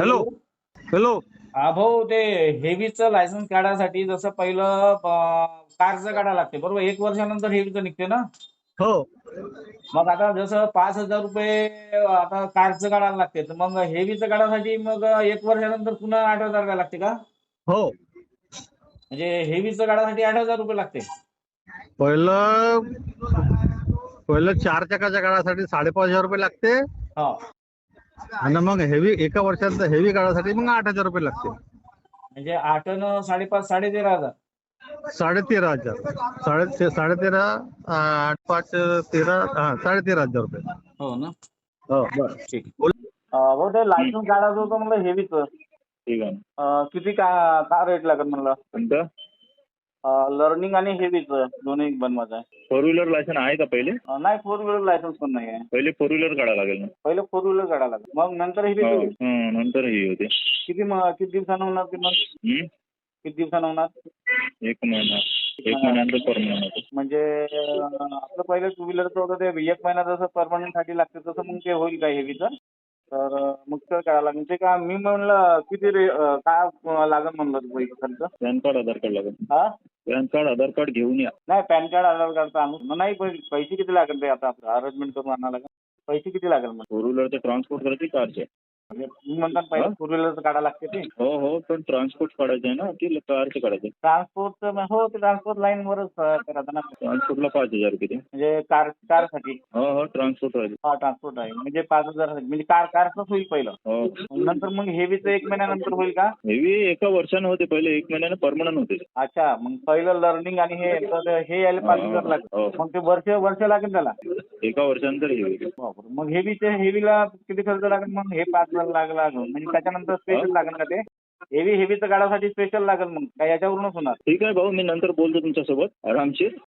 Hello hello हा भाऊ ते हेवीचं लायसन्स काढायसाठी जसं पहिलं कारचं काढायला लागते. बरोबर? एक वर्षानंतर हेवीचं निघते ना? हो. मग आता जसं पाच हजार रुपये आता कारचं काढायला लागते. तर मग हेवीचं काढायसाठी मग एक वर्षानंतर पुन्हा आठ हजार द्यायला लागते का? हो. म्हणजे हेवीचं काढायसाठी आठ हजार रुपये लागते. पहिलं पहिलं चार चाकाच्या काळासाठी साडेपाच हजार रुपये लागते. हा. आणि मग हेवी एका वर्षात हेवी काळासाठी मग आठ हजार रुपये लागते म्हणजे आठ न साडेपाच साडे तेरा हजार. साडे तेरा हजार. साडे साडे तेरा आठ पाच तेरा हा साडे तेरा हजार रुपये. हो ना? हो बरं. ठीक. बोल. भाऊ ते लायसन्स काढायचं होतं म्हणलं हेवीचं ठीक आहे. किती का का रेट लागेल म्हणलं? कोणतं? लर्निंग आणि हेवीचं दोन्ही बनवायचं आहे. फोर व्हीलर लायसन आहे का पहिले? अं, नाही फोर व्हीलर लायसन्स पण नाही आहे. पहिले फोर व्हीलर काढावं लागेल ना? पहिले फोर व्हीलर काढायला लागेल. मग नंतर हेवी हो, किती हं, नंतर हे होते. म- किती दिवसानं होणार ते मग? हं? किती दिवसानं होणार? एक महिना. एक महिन्यानंतर परमनंट होते. म्हणजे अं, आपलं पहिलं टू व्हीलरचं होतं ते एक महिना जसं परमनंटसाठी लागते तसं मग ते होईल का हेवीचं तर मग ते काढायला लागेल? ते का मी म्हणलं किती रे अं, काय लागेल म्हणलं ते पैसे खर्च? पॅन कार्ड आधार कार्ड लागेल. हा? पॅन कार्ड आधार कार्ड घेऊन या. नाही पॅन कार्ड आधार कार्ड आणू. मग नाही पै- पैसे किती लागेल ते आता? अरेंजमेंट करून आणायला लागेल पैसे किती लागेल मग? फोर व्हीलरचे ट्रान्सपोर्ट करायचे कारचे? तुम्ही म्हणता पहिले हा? फोर व्हीलरचं काढायला लागते ते. हो हो पण ट्रान्सपोर्ट काढायचे आहे ना की कारचे काढायचे? ट्रान्सपोर्टचं हो ते ट्रान्सपोर्ट लाईनवरच करायचं ना. ट्रान्सपोर्टला पाच हजार किती? म्हणजे कार कारसाठी हो हो ट्रान्सपोर्ट राहील. हा ट्रान्सपोर्ट आहे म्हणजे पाच हजार म्हणजे कार कारचंच होईल पहिलं. हो. नंतर मग हेवीचं एक महिन्यानंतर होईल का? हेवी एका वर्षानं होते पहिले एक महिन्यानं परमनंट होते. अच्छा मग पहिलं लर्निंग आणि हे तर हे यायला पाच हजार हो. लागेल मग ते वर्ष वर्ष लागेल त्याला. एका वर्षानंतर हे होईल. बापरे. मग हेवीचे हेवीला किती खर्च लागेल? मग हे पाच लागला म्हणजे त्याच्यानंतर स्पेशल लागेल का ते? हेवी हेवीचं काढासाठी स्पेशल लागेल मग? काय याच्यावरूनच होणार? ठीक आहे भाऊ मी नंतर बोलतो तुमच्यासोबत. आरामशीर.